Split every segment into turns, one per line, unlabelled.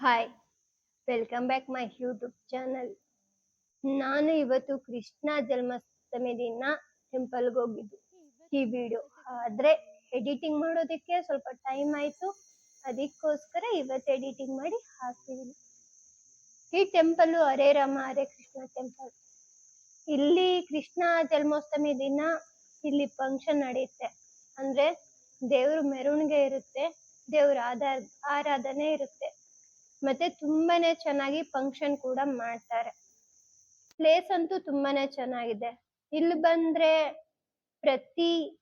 Hi welcome back my YouTube channel ನಾನು ಇವತ್ತು ಕೃಷ್ಣ ಜನ್ಮಾಷ್ಟಮಿ ದಿನ ಟೆಂಪಲ್ಗೆ ಹೋಗಿದ್ದು. ಈ ವಿಡಿಯೋ ಆದ್ರೆ ಎಡಿಟಿಂಗ್ ಮಾಡೋದಕ್ಕೆ ಸ್ವಲ್ಪ ಟೈಮ್ ಆಯ್ತು. ಅದಕ್ಕೋಸ್ಕರ ಇವತ್ತು ಎಡಿಟಿಂಗ್ ಮಾಡಿ ಹಾಕ್ತಿದ್ದೀನಿ ಈ ಟೆಂಪಲ್ ಹರೇ ರಾಮ, ಹರೇ ಕೃಷ್ಣ ಟೆಂಪಲ್ ಇಲ್ಲಿ ಕೃಷ್ಣ ಜನ್ಮಾಷ್ಟಮಿ ದಿನ ಇಲ್ಲಿ ಫಂಕ್ಷನ್ ನಡೆಯುತ್ತೆ. ಅಂದ್ರೆ ದೇವ್ರ ಮೆರವಣಿಗೆ ಇರುತ್ತೆ, ದೇವ್ರ ಆಧಾರ, ಆರಾಧನೆ ಇರುತ್ತೆ. ಮತ್ತೆ ತುಂಬಾನೇ ಚೆನ್ನಾಗಿ ಫಂಕ್ಷನ್ ಕೂಡ ಮಾಡ್ತಾರೆ. ಪ್ಲೇಸ್ ಅಂತೂ ತುಂಬಾನೇ ಚೆನ್ನಾಗಿದೆ. ಇಲ್ಲಿ ಬಂದ್ರೆ ಪ್ರತಿ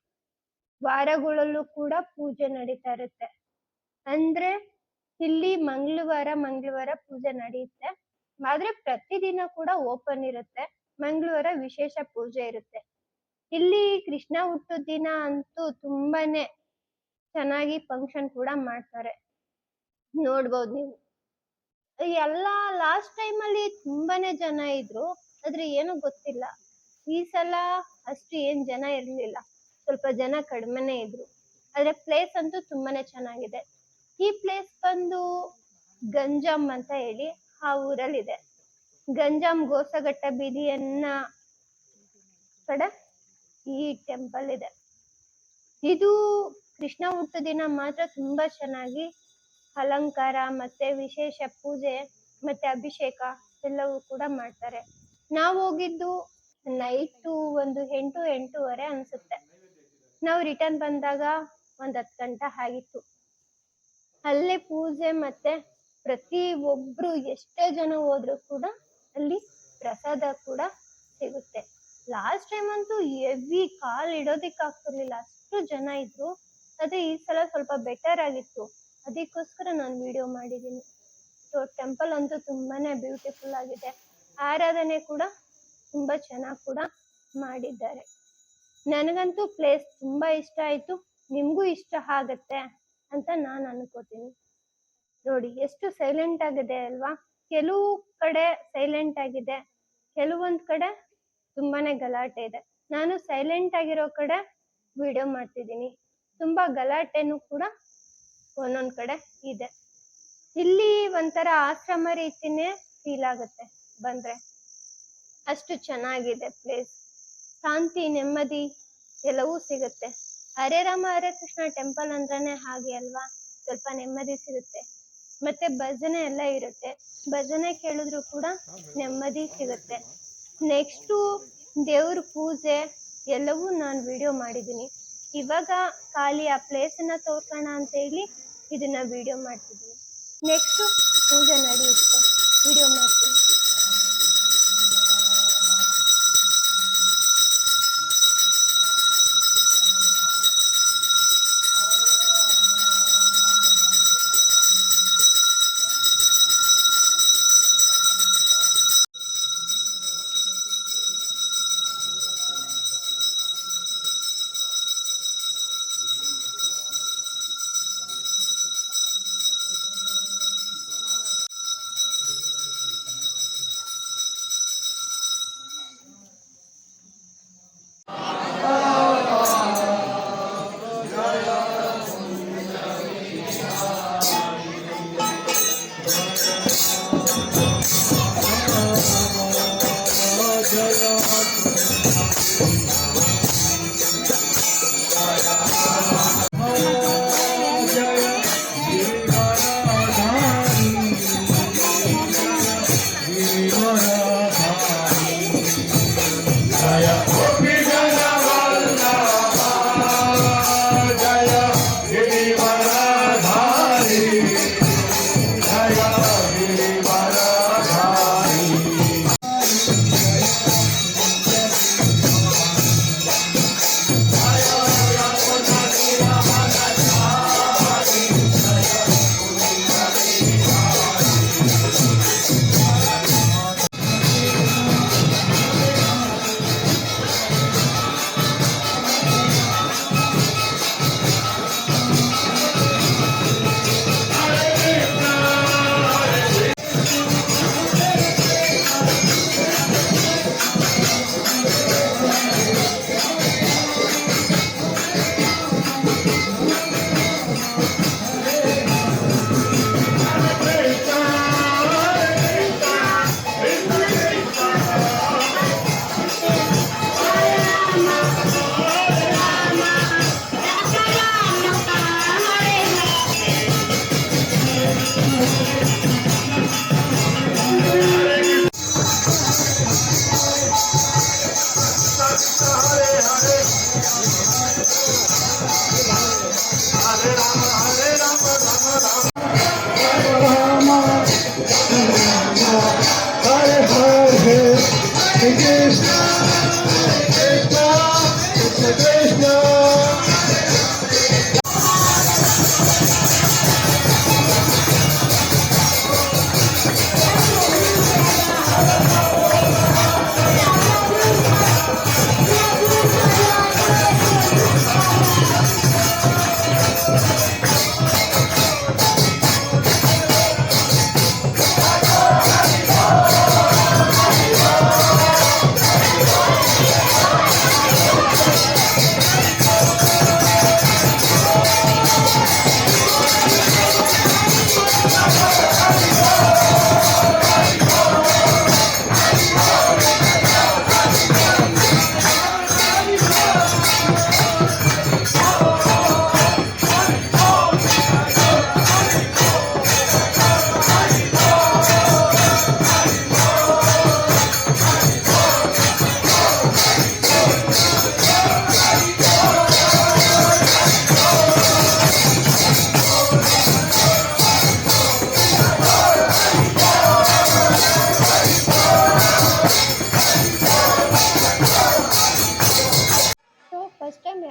ವಾರಗಳಲ್ಲೂ ಕೂಡ ಪೂಜೆ ನಡೀತಾ ಇರುತ್ತೆ. ಅಂದ್ರೆ ಇಲ್ಲಿ ಮಂಗಳವಾರ ಮಂಗಳವಾರ ಪೂಜೆ ನಡೆಯುತ್ತೆ. ಆದ್ರೆ ಪ್ರತಿದಿನ ಕೂಡ ಓಪನ್ ಇರುತ್ತೆ. ಮಂಗಳವಾರ ವಿಶೇಷ ಪೂಜೆ ಇರುತ್ತೆ. ಇಲ್ಲಿ ಕೃಷ್ಣ ಹುಟ್ಟೋ ದಿನ ಅಂತೂ ತುಂಬಾನೇ ಚೆನ್ನಾಗಿ ಫಂಕ್ಷನ್ ಕೂಡ ಮಾಡ್ತಾರೆ. ನೋಡ್ಬೋದು ನೀವು. ಎಲ್ಲ ಲಾಸ್ಟ್ ಟೈಮ್ ಅಲ್ಲಿ ತುಂಬಾನೇ ಜನ ಇದ್ರು. ಆದ್ರೆ ಏನು ಗೊತ್ತಿಲ್ಲ. ಈ ಸಲ ಅಷ್ಟು ಏನ್ ಜನ ಇರ್ಲಿಲ್ಲ. ಸ್ವಲ್ಪ ಜನ ಕಡಿಮೆನೆ ಇದ್ರು. ಆದ್ರೆ ಪ್ಲೇಸ್ ಅಂತೂ ತುಂಬಾನೇ ಚೆನ್ನಾಗಿದೆ. ಈ ಪ್ಲೇಸ್ ಬಂದು ಗಂಜಾಮ್ ಅಂತ ಹೇಳಿ ಆ ಊರಲ್ಲಿದೆ. ಗಂಜಾಮ್ ಗೋಸಗಟ್ಟ ಬೀದಿಯನ್ನ ಕಡೆ ಈ ಟೆಂಪಲ್ ಇದೆ. ಇದು ಕೃಷ್ಣ ಹುಟ್ಟು ದಿನ ಮಾತ್ರ ತುಂಬಾ ಚೆನ್ನಾಗಿ ಅಲಂಕಾರ ಮತ್ತೆ ವಿಶೇಷ ಪೂಜೆ ಮತ್ತೆ ಅಭಿಷೇಕ ಎಲ್ಲವೂ ಕೂಡ ಮಾಡ್ತಾರೆ. ನಾವು ಹೋಗಿದ್ದು ನೈಟು ಒಂದು ಎಂಟು ಎಂಟೂವರೆ ಅನ್ಸುತ್ತೆ. ನಾವು ರಿಟರ್ನ್ ಬಂದಾಗ ಒಂದು ಹತ್ತು ಗಂಟೆ ಆಗಿತ್ತು. ಅಲ್ಲೇ ಪೂಜೆ ಮತ್ತೆ ಪ್ರತಿ ಒಬ್ರು ಎಷ್ಟೇ ಜನ ಹೋದ್ರು ಕೂಡ ಅಲ್ಲಿ ಪ್ರಸಾದ ಕೂಡ ಸಿಗುತ್ತೆ. ಲಾಸ್ಟ್ ಟೈಮ್ ಅಂತೂ ಹೆವಿ ಕಾಲ್ ಇಡೋದಿಕ್ ಆಗ್ತಿರ್ಲಿಲ್ಲ ಅಷ್ಟು ಜನ ಇದ್ರು. ಅದೇ ಈ ಸಲ ಸ್ವಲ್ಪ ಬೆಟರ್ ಆಗಿತ್ತು. ಅದಕ್ಕೋಸ್ಕರ ನಾನು ವಿಡಿಯೋ ಮಾಡಿದ್ದೀನಿ ಸೊ ಟೆಂಪಲ್ ಅಂತೂ ತುಂಬಾನೇ ಬ್ಯೂಟಿಫುಲ್ ಆಗಿದೆ. ಆರಾಧನೆ ಕೂಡ ತುಂಬ ಚೆನ್ನಾಗಿ ಕೂಡ ಮಾಡಿದ್ದಾರೆ. ನನಗಂತೂ ಪ್ಲೇಸ್ ತುಂಬ ಇಷ್ಟ ಆಯಿತು. ನಿಮಗೂ ಇಷ್ಟ ಆಗತ್ತೆ ಅಂತ ನಾನು ಅನ್ಕೋತೀನಿ. ನೋಡಿ, ಎಷ್ಟು ಸೈಲೆಂಟ್ ಆಗಿದೆ ಅಲ್ವಾ? ಕೆಲವು ಕಡೆ ಸೈಲೆಂಟ್ ಆಗಿದೆ. ಕೆಲವೊಂದು ಕಡೆ ತುಂಬಾನೇ ಗಲಾಟೆ ಇದೆ. ನಾನು ಸೈಲೆಂಟ್ ಆಗಿರೋ ಕಡೆ ವಿಡಿಯೋ ಮಾಡ್ತಿದ್ದೀನಿ ತುಂಬಾ ಗಲಾಟೆನೂ ಕೂಡ ಒಂದೊಂದ್ ಕಡೆ ಇದೆ. ಇಲ್ಲಿ ಒಂಥರ ಆಶ್ರಮ ರೀತಿನೇ ಫೀಲ್ ಆಗುತ್ತೆ ಬಂದ್ರೆ. ಅಷ್ಟು ಚೆನ್ನಾಗಿದೆ ಪ್ಲೇಸ್ ಶಾಂತಿ, ನೆಮ್ಮದಿ ಎಲ್ಲವೂ ಸಿಗುತ್ತೆ. ಹರೇ ರಾಮ, ಹರೇ ಕೃಷ್ಣ ಟೆಂಪಲ್ ಅಂದ್ರೇನೆ ಹಾಗೆ ಅಲ್ವಾ? ಸ್ವಲ್ಪ ನೆಮ್ಮದಿ ಸಿಗುತ್ತೆ. ಮತ್ತೆ ಭಜನೆ ಎಲ್ಲ ಇರುತ್ತೆ. ಭಜನೆ ಕೇಳಿದ್ರು ಕೂಡ ನೆಮ್ಮದಿ ಸಿಗುತ್ತೆ. ನೆಕ್ಸ್ಟು ದೇವ್ರ ಪೂಜೆ ಎಲ್ಲವೂ ನಾನು ವಿಡಿಯೋ ಮಾಡಿದ್ದೀನಿ. ಇವಾಗ ಖಾಲಿ ಆ ಪ್ಲೇಸನ್ನ ತೋರ್ಸೋಣ ಅಂತ ಹೇಳಿ ಇದನ್ನ ವಿಡಿಯೋ ಮಾಡ್ತಿದ್ದೀನಿ ನೆಕ್ಸ್ಟು ಪೂಜೆ ನಡೆಯುತ್ತೆ. ವಿಡಿಯೋ ಮಾಡ್ತೀನಿ Should I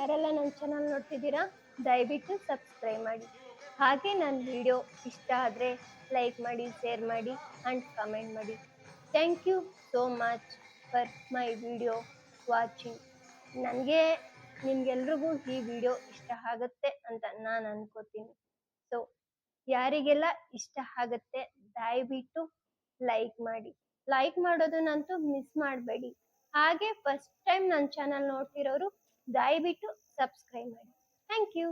ನೋಡ್ತಿದ್ದೀರಾ, ದಯವಿಟ್ಟು ಸಬ್ಸ್ಕ್ರೈಬ್ ಮಾಡಿ. ಹಾಗೆ ನನ್ನ ವಿಡಿಯೋ ಇಷ್ಟ ಆದರೆ ಲೈಕ್ ಮಾಡಿ ಶೇರ್ ಮಾಡಿ ಆ್ಯಂಡ್ ಕಮೆಂಟ್ ಮಾಡಿ. Thank you so much for my video watching ನನಗೆ, ನಿಮಗೆಲ್ರಿಗೂ ಈ ವಿಡಿಯೋ ಇಷ್ಟ ಆಗುತ್ತೆ ಅಂತ ನಾನು ಅನ್ಕೋತೀನಿ. ಸೊ ಯಾರಿಗೆಲ್ಲ ಇಷ್ಟ ಆಗುತ್ತೆ, ದಯವಿಟ್ಟು ಲೈಕ್ ಮಾಡಿ. ಲೈಕ್ ಮಾಡೋದನ್ನಂತೂ ಮಿಸ್ ಮಾಡಬೇಡಿ. ಹಾಗೆ ಫಸ್ಟ್ ಟೈಮ್ ನನ್ನ ಚಾನಲ್ ನೋಡ್ತಿರೋರು ದಯವಿಟ್ಟು ಸಬ್ಸ್ಕ್ರೈಬ್ ಮಾಡಿ. Thank you